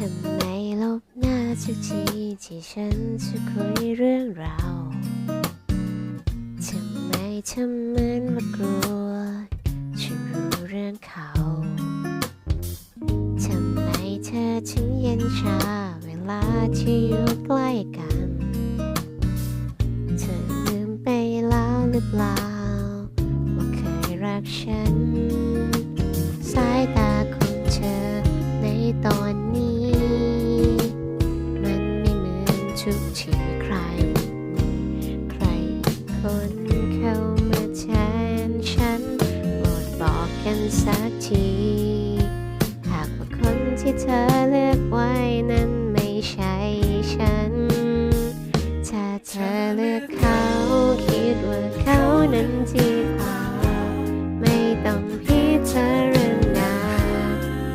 ทำไมลบหน้าทุกทีที่ฉันจะคุยเรื่องเราทำไมทำเหมือนว่ากลัวฉันรู้เรื่องเขาทำไมเธอถึงเย็นชาเวลาที่อยู่ใกล้กัน เธอลืมไปแล้วหรือเปล่าว่าเคยรักฉัน ทุกทีใครมีใครอีคนเข้ามาแทนฉันโปรดบอกกันสักที หากว่าคนที่เธอเลือกไว้นั้นไม่ใช่ฉัน ถ้าเธอเลือกเขาคิดว่าเขานั้นดีกว่าไม่ต้องพิจารณา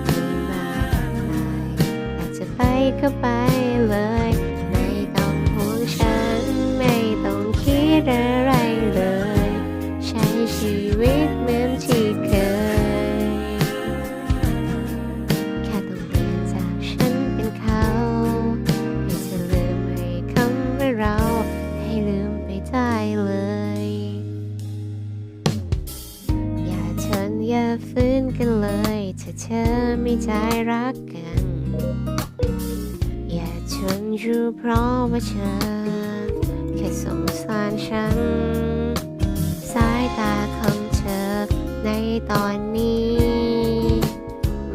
ไม่มากมายอยากจะไปก็ไปเลย อย่าฟื้นกันเลยถ้าเธอไม่ใจรักกัน อย่าทนอยู่เพราะว่าเธอแค่สงสารฉัน สายตาของเธอในตอนนี้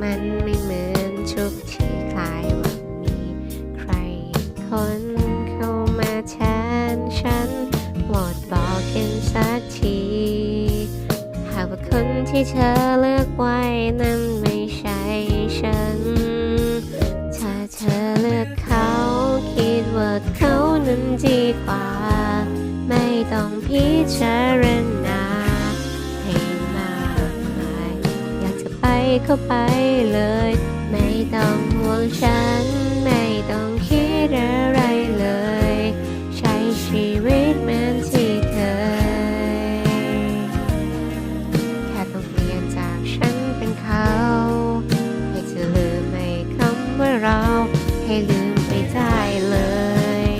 มันไม่เหมือนทุกที่คล้ายว่ามีใครคน ที่เธอเลือกไว้นั้นไม่ใช่ฉัน ถ้าเธอเลือกเขาคิดว่าเขานั้นดีกว่า ไม่ต้องพิจารณาให้มากมายอยากจะไปก็ไปเลย ไม่ต้องห่วงฉัน ไม่ต้องคิดอะไร ลืมไปได้เลย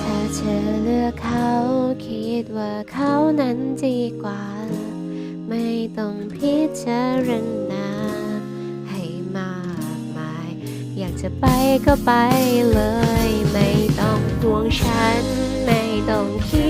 ถ้าเธอเลือกเขา คิดว่าเขานั้นดีกว่า ไม่ต้องพิจารณาให้มากมาย อยากจะไปก็ไปเลย ไม่ต้องห่วงฉัน ไม่ต้องคิด